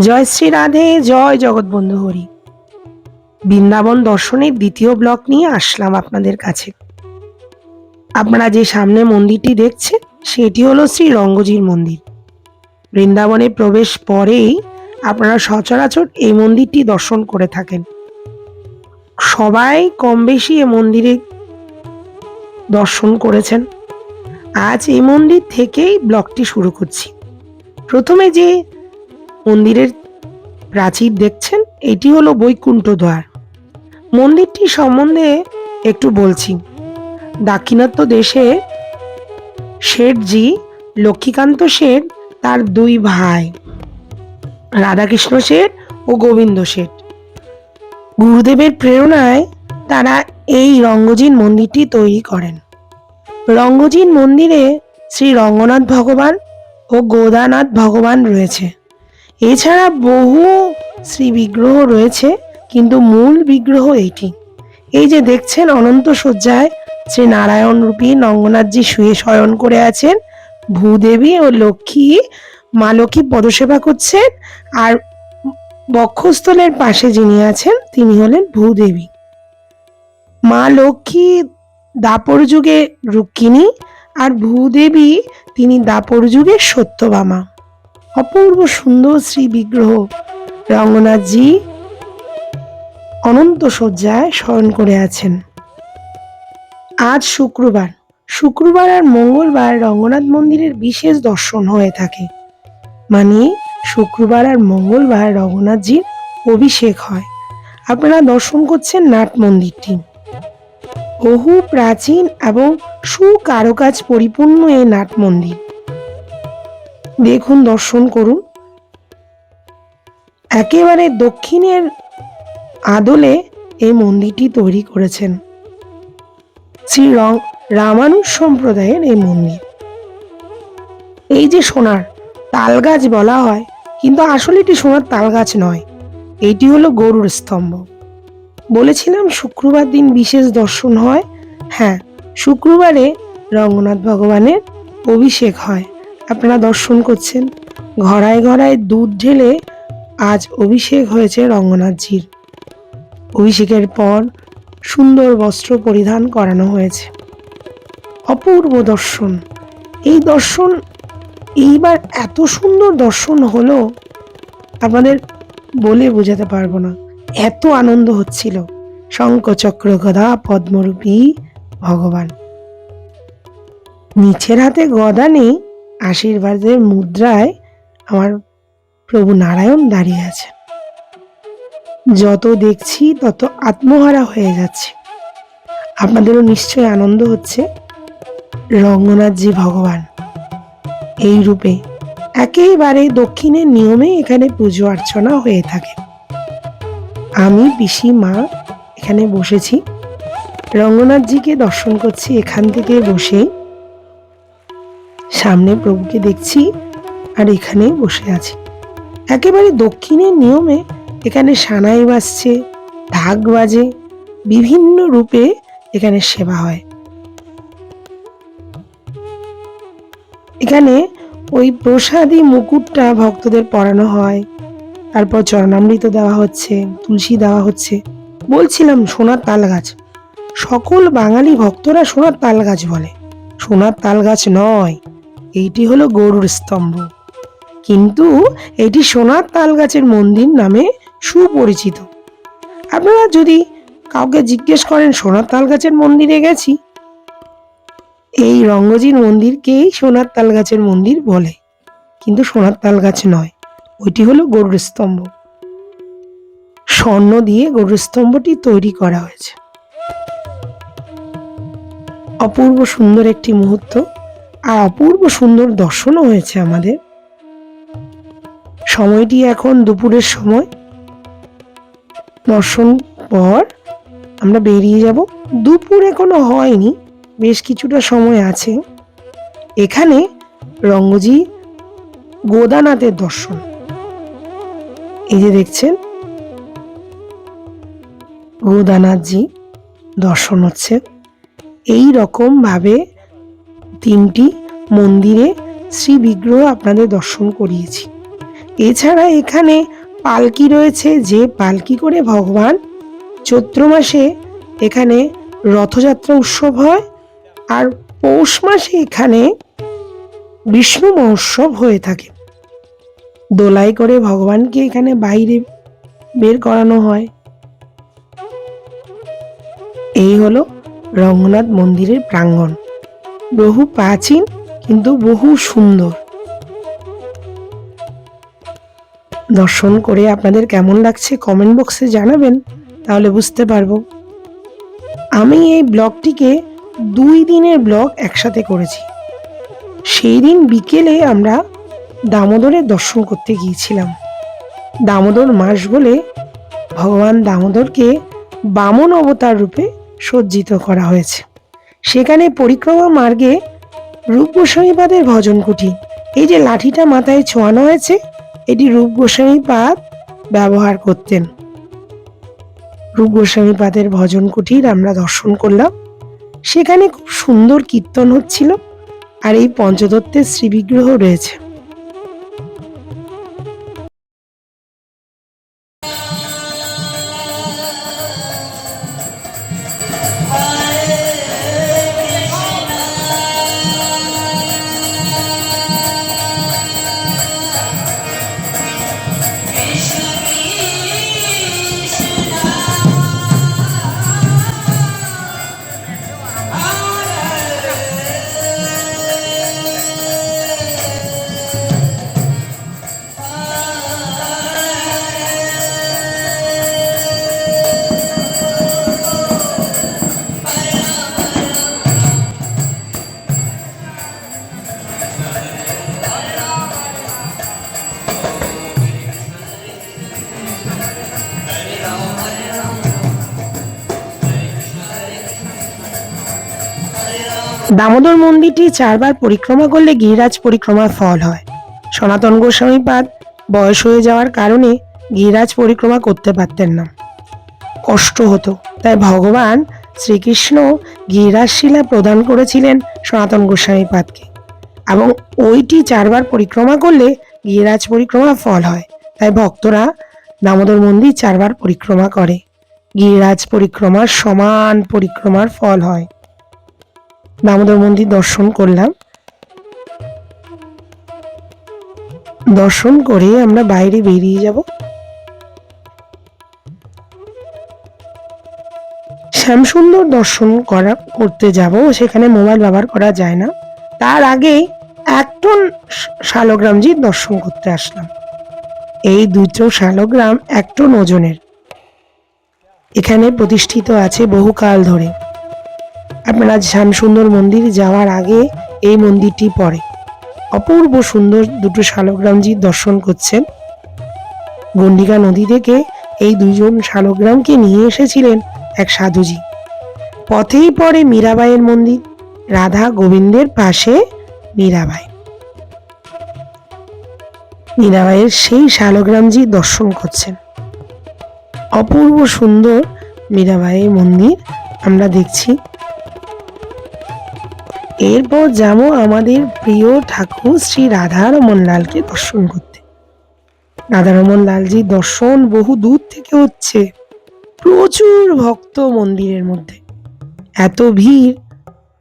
জয় শ্রী রাধে, জয় জগৎবন্ধু হরি। বৃন্দাবন দর্শনের দ্বিতীয় ব্লক নিয়ে আসলাম আপনাদের কাছে। আপনারা যে সামনে মন্দিরটি দেখছেন সেটি হলো শ্রী রঙ্গজির মন্দির। বৃন্দাবনে প্রবেশ পরেই আপনারা সচরাচর এই মন্দিরটি দর্শন করে থাকেন। সবাই কম বেশি এ মন্দিরে দর্শন করেছেন। আজ এই মন্দির থেকেই ব্লগটি শুরু করছি। প্রথমে যে মন্দিরের প্রাচীর দেখছেন, এটি হলো বৈকুণ্ঠ দ্বার মন্দিরটি সম্বন্ধে একটু বলছি। দাক্ষিণাত্য দেশে শেঠজি, লক্ষ্মীকান্ত শেঠ, তার দুই ভাই, রাধাকৃষ্ণ শেঠ ও গোবিন্দ শেঠ। গুরুদেবের প্রেরণায় তারা এই রঙ্গজিন মন্দিরটি তৈরি করেন। রঙ্গজিন মন্দিরে শ্রী রঙ্গনাথ ভগবান ও গোদানাথ ভগবান রয়েছে। এছাড়া বহু শ্রী বিগ্রহ রয়েছে, কিন্তু মূল বিগ্রহ এইটি। এই যে দেখছেন, অনন্ত শয্যায় শ্রী নারায়ণ রূপী নঙ্গনাথজি শুয়ে শয়ন করে আছেন। ভূদেবী ও লক্ষ্মী, মা লক্ষ্মী পদসেবা করছেন আর বক্ষস্থলের পাশে যিনি আছেন, তিনি হলেন ভূদেবী। মা লক্ষ্মী দাপর যুগে রুক্মিণী আর ভূদেবী তিনি দাপর যুগে সত্যভামা অপূর্ব সুন্দর শ্রী বিগ্রহ রঙ্গনাথজি অনন্ত শয্যায় শয়ন করে আছেন। আজ শুক্রবার। শুক্রবার আর মঙ্গলবার রঙ্গনাথ মন্দিরের বিশেষ দর্শন হয়ে থাকে। মানে শুক্রবার আর মঙ্গলবার রঘুনাথজির অভিষেক হয়। আপনারা দর্শন করছেন নাট মন্দিরটি। বহু প্রাচীন এবং সুকারুকাজ পরিপূর্ণ এই নাট মন্দির। দেখুন, দর্শন করুন। একেবারে দক্ষিণের আদলে এই মন্দিরটি তৈরি করেছেন শ্রী রং, রামানুজ সম্প্রদায়ের এই মন্দির। এই যে সোনার তাল গাছ বলা হয়, কিন্তু আসলে এটি সোনার তাল গাছ নয়, এটি হলো গরুর স্তম্ভ। বলেছিলাম শুক্রবার দিন বিশেষ দর্শন হয়। হ্যাঁ শুক্রবারে রঙ্গনাথ ভগবানের অভিষেক হয়। আপনারা দর্শন করছেন। ঘড়ায় ঘড়ায় দুধ ঢেলে আজ অভিষেক হয়েছে রঙ্গনাথজির। অভিষেকের পর সুন্দর বস্ত্র পরিধান করানো হয়েছে। অপূর্ব দর্শন। এই দর্শন, এইবার এত সুন্দর দর্শন হলো, আপনাদের বলে বোঝাতে পারব না। এত আনন্দ হচ্ছিল। শঙ্খ চক্র গদা পদ্মরূপী ভগবান। নিচের হাতে গদা নেই, আশীর্বাদের মুদ্রায় আমার প্রভু নারায়ণ দাঁড়িয়ে আছে। যত দেখছি, তত আত্মহারা হয়ে যাচ্ছে। আপনাদেরও নিশ্চয় আনন্দ হচ্ছে। রঙ্গনাথজি ভগবান, এই রূপে একেবারে দক্ষিণের নিয়মে এখানে পুজো অর্চনা হয়ে থাকে। আমি, পিসি, মা এখানে বসেছি। রঙ্গনাথজিকে দর্শন করছি এখান থেকে বসে। সামনে প্রভুকে দেখছি আর এখানে বসে আছি। একেবারে দক্ষিণের নিয়মে এখানে সানাই বাজছে, ঢাক বাজে, বিভিন্ন রূপে এখানে সেবা হয়। এখানে ওই প্রসাদী মুকুটটা ভক্তদের পরানো হয়। তারপর চরণামৃত দেওয়া হচ্ছে, তুলসী দেওয়া হচ্ছে। বলছিলাম, সোনার তাল গাছ সকল বাঙালি ভক্তরা সোনার তাল গাছ বলে। সোনার তাল গাছ নয়, এইটি হলো গরুর স্তম্ভ। কিন্তু এটি সোনার তাল গাছের মন্দির নামে সুপরিচিত। আপনারা যদি কাউকে জিজ্ঞেস করেন, সোনার তাল গাছের মন্দিরে গেছি? এই রঙ্গজির মন্দিরকেই সোনার তাল গাছের মন্দির বলে। কিন্তু সোনার তাল গাছ নয়। ওইটি হলো গরুর স্তম্ভ স্বর্ণ দিয়ে গরুর স্তম্ভটি তৈরি করা হয়েছে। অপূর্ব সুন্দর একটি মুহূর্ত আর অপূর্ব সুন্দর দর্শনও হয়েছে আমাদের। সময়টি এখন দুপুরের সময়। দর্শন পর আমরা বেরিয়ে যাব। দুপুর এখনও হয়নি, বেশ কিছুটা সময় আছে। এখানে রঙ্গজি গোদানাথের দর্শন। এই যে দেখছেন গোদানাথজি দর্শন হচ্ছে। এই রকম ভাবে তিনটি মন্দিরে শ্রী বিগ্রহ আপনাদের দর্শন করিয়েছি। এছাড়া এখানে পালকি রয়েছে, যে পালকি করে ভগবান চৈত্র মাসে এখানে রথযাত্রা উৎসব হয় আর পৌষ মাসে এখানে বিষ্ণু মহোৎসব হয়ে থাকে। দোলাই করে ভগবানকে এখানে বাইরে বের করানো হয়। এই হলো রঙ্গনাথ মন্দিরের প্রাঙ্গণ। বহু প্রাচীন কিন্তু বহু সুন্দর। দর্শন করে আপনাদের কেমন লাগছে কমেন্ট বক্সে জানাবেন, তাহলে বুঝতে পারব। আমি এই ব্লগটিকে দুই দিনের ব্লগ একসাথে করেছি। সেই দিন বিকেলে আমরা দামোদরের দর্শন করতে গিয়েছিলাম। দামোদর মাস বলে ভগবান দামোদরকে বামন অবতার রূপে সজ্জিত করা হয়েছে। সেখানে পরিক্রমা মার্গে রূপ গোস্বামীপাদের ভজন কুঠি এই যে লাঠিটা মাথায় ছোঁয়ানো হয়েছে, এটি রূপ গোস্বামীপাদ ব্যবহার করতেন। রূপ গোস্বামীপাদের ভজন কুঠির আমরা দর্শন করলাম। সেখানে খুব সুন্দর কীর্তন হচ্ছিল আর এই পঞ্চদত্তের শ্রীবিগ্রহ রয়েছে। দামোদর মন্দিরটি চারবার পরিক্রমা করলে গিরিরাজ পরিক্রমার ফল হয়। সনাতন গোস্বামীপাদ বয়স হয়ে যাওয়ার কারণে গিরিরাজ পরিক্রমা করতে পারতেন না। কষ্ট হতো, তাই ভগবান শ্রীকৃষ্ণ গিরিরাজ শিলা প্রদান করেছিলেন সনাতন গোস্বামীপাদকে এবং ওইটি চারবার পরিক্রমা করলে গিরিরাজ পরিক্রমা ফল হয়, তাই ভক্তরা দামোদর মন্দির চারবার পরিক্রমা করে। গিরিরাজ পরিক্রমার সমান পরিক্রমার ফল হয়। দামোদর মন্দির দর্শন করলাম। দর্শন করে আমরা বাইরে বেরিয়ে যাব। শ্যামসুন্দর দর্শন করা, করতে যাব, সেখানে মোবাইল ব্যবহার করা যায় না। তার আগে এক টন শালগ্রামজির দর্শন করতে আসলাম। এই দুটো শালগ্রাম এক টন ওজনের। এখানে প্রতিষ্ঠিত আছে বহুকাল ধরে। আপনারা শ্যামসুন্দর মন্দির যাওয়ার আগে এই মন্দিরটি পড়ে। অপূর্ব সুন্দর দুটো শালগ্রামজির দর্শন করছেন। গন্ডিকা নদী থেকে এই দুইজন শালগ্রামকে নিয়ে এসেছিলেন এক সাধুজি। পথেই পড়ে মীরাবাইয়ের মন্দির, রাধা গোবিন্দের পাশে মীরাবাই। মীরাবাইয়ের সেই শালগ্রামজি দর্শন করছেন। অপূর্ব সুন্দর মীরাবাইয়ের মন্দির আমরা দেখছি। এরপর যাব আমাদের প্রিয় ঠাকুর শ্রী রাধারমন লালকে দর্শন করতে। রাধারমন লালজির দর্শন বহু দূর থেকে হচ্ছে। প্রচুর ভক্ত মন্দিরের মধ্যে। এত ভিড়,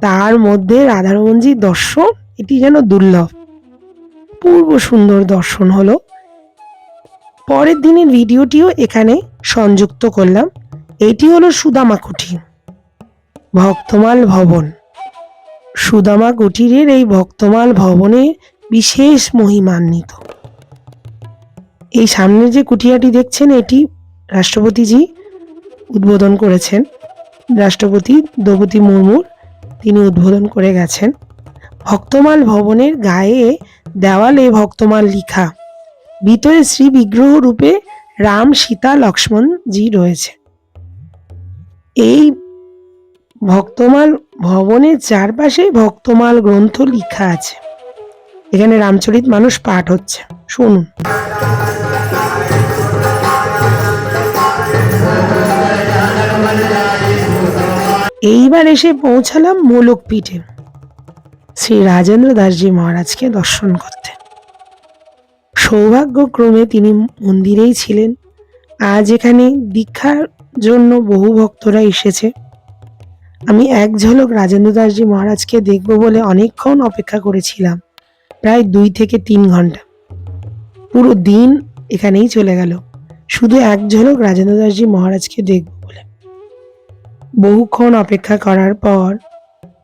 তার মধ্যে রাধারমনজির দর্শন এটি যেন দুর্লভ। পূর্ব সুন্দর দর্শন হলো। পরের দিনের ভিডিওটিও এখানে সংযুক্ত করলাম। এটি হলো সুদামা কুঠি ভক্তমাল ভবন। সুদামা কুটিরের এই ভক্তমাল ভবনে বিশেষ মহিমান্বিত। এই সামনের যে কুটিয়াটি দেখছেন, এটি রাষ্ট্রপতিজি উদ্বোধন করেছেন। রাষ্ট্রপতি দ্রৌপদী মুর্মুর তিনি উদ্বোধন করে গেছেন। ভক্তমাল ভবনের গায়ে দেওয়ালে ভক্তমাল লিখা, ভিতরে শ্রী বিগ্রহ রূপে রাম সীতা লক্ষ্মণ জি রয়েছে। এই ভক্তমাল ভবনের চারপাশে ভক্তমাল গ্রন্থ লেখা আছে। এখানে রামচরিত মানুষ পাঠ হচ্ছে। শুনুন। এইবার এসে পৌঁছালাম মোলক শ্রী রাজেন্দ্র দাসজি মহারাজকে দর্শন করতে। সৌভাগ্যক্রমে তিনি মন্দিরেই ছিলেন। আজ এখানে দীক্ষার জন্য বহু ভক্তরা এসেছে। আমি এক ঝলক রাজেন্দ্র দাসজি মহারাজকে দেখব বলে অনেকক্ষণ অপেক্ষা করেছিলাম, প্রায় দুই থেকে তিন ঘণ্টা। পুরো দিন এখানেই চলে গেল, শুধু এক ঝলক রাজেন্দ্র দাসজি মহারাজকে দেখব বলে। বহুক্ষণ অপেক্ষা করার পর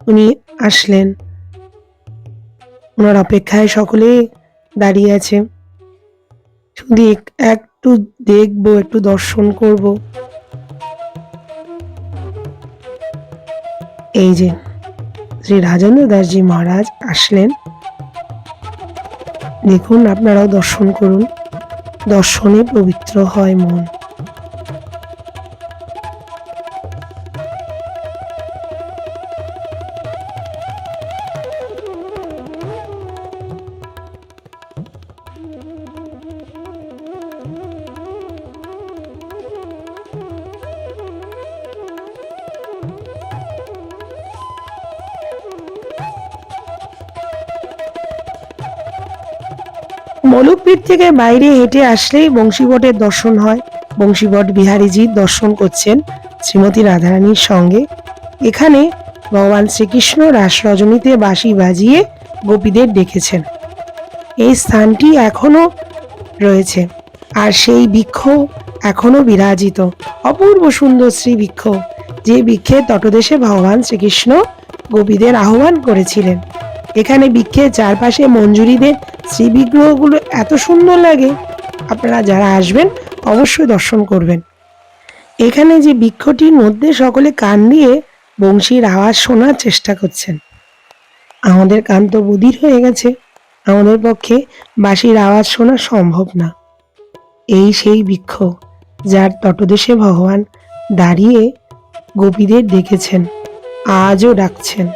উনি আসলেন। ওনার অপেক্ষায় সকলে দাঁড়িয়ে আছে। শুধু এক- একটু দেখব, একটু দর্শন করব। এই যে শ্রী রাজেন্দ্র দাসজি মহারাজ আসলেন। দেখুন, আপনারাও দর্শন করুন। দর্শনে পবিত্র হয় মন। মলুকপীঠ থেকে বাইরে হেঁটে আসলেই বংশীবটের দর্শন হয়। বংশীবট বিহারীজির দর্শন করছেন শ্রীমতী রাধারানীর সঙ্গে। এখানে ভগবান শ্রীকৃষ্ণ রাস রজনীতে বাঁশি বাজিয়ে গোপীদের ডেকেছেন। এই স্থানটি এখনও রয়েছে আর সেই বৃক্ষ এখনও বিরাজিত। অপূর্ব সুন্দর শ্রী বৃক্ষ যে বৃক্ষের তটদেশে ভগবান শ্রীকৃষ্ণ গোপীদের আহ্বান করেছিলেন। এখানে বৃক্ষের চারপাশে মঞ্জুরিদের শ্রী বিগ্রহগুলো এত সুন্দর লাগে। আপনারা যারা আসবেন, অবশ্যই দর্শন করবেন। এখানে যে বৃক্ষটির মধ্যে সকলে কান দিয়ে বংশীর আওয়াজ শোনার চেষ্টা করছেন। আমাদের কান তো বধির হয়ে গেছে। আমাদের পক্ষে বাঁশির আওয়াজ শোনা সম্ভব না। এই সেই বৃক্ষ, যার তটদেশে ভগবান দাঁড়িয়ে গোপীদের দেখেছেন, আজও ডাকছেন।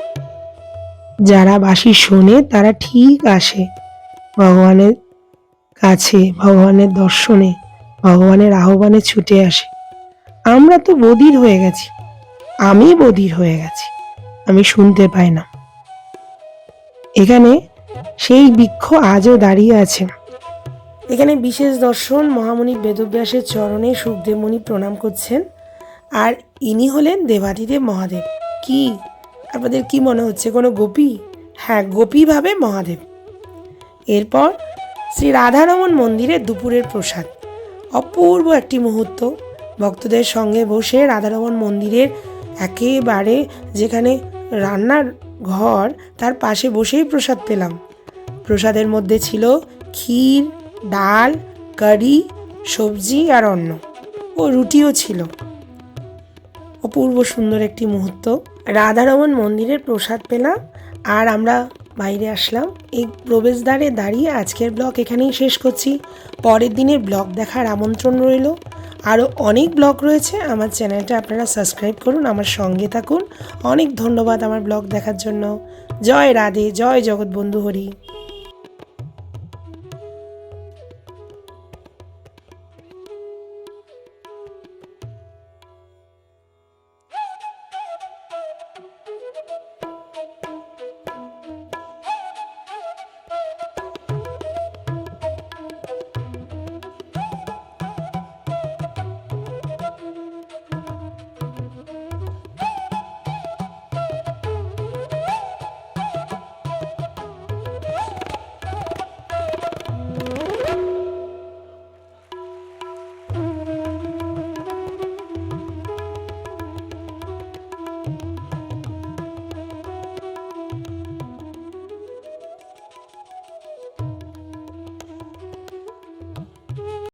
যারা বাঁশি শোনে, তারা ঠিক আসে। ভগবানের কাছে, ভগবানের দর্শনে, ভগবানের আহ্বানে ছুটে আসে। আমরা তো বধির হয়ে গেছি। আমি বধির হয়ে গেছি। আমি শুনতে পাই না। এখানে সেই বৃক্ষ আজও দাঁড়িয়ে আছে। এখানে বিশেষ দর্শন মহামণি বেদব্যাসের চরণে সুখদেব মুনি প্রণাম করছেন আর ইনি হলেন দেবাদিদেব মহাদেব। কি? আপনাদের কি মনে হচ্ছে? কোনো গোপী? হ্যাঁ গোপীভাবে মহাদেব। এরপর শ্রী রাধারমন মন্দিরে দুপুরের প্রসাদ। অপূর্ব একটি মুহূর্ত। ভক্তদের সঙ্গে বসে রাধারমন মন্দিরের একেবারে যেখানে রান্নার ঘর, তার পাশে বসেই প্রসাদ পেলাম। প্রসাদের মধ্যে ছিল ক্ষীর, ডাল, কারি, সবজি আর অন্ন ও রুটিও ছিল। অপূর্ব সুন্দর একটি মুহূর্ত। রাধারমন মন্দিরের প্রসাদ পেলাম আর আমরা বাইরে আসলাম। এই প্রবেশদ্বারে দাঁড়িয়ে আজকের ব্লগ এখানেই শেষ করছি। পরের দিনের ব্লগ দেখার আমন্ত্রণ রইল। আরও অনেক ব্লগ রয়েছে। আমার চ্যানেলটা আপনারা সাবস্ক্রাইব করুন, আমার সঙ্গে থাকুন। অনেক ধন্যবাদ আমার ব্লগ দেখার জন্য। জয় রাধে, জয় জগৎ বন্ধু হরি।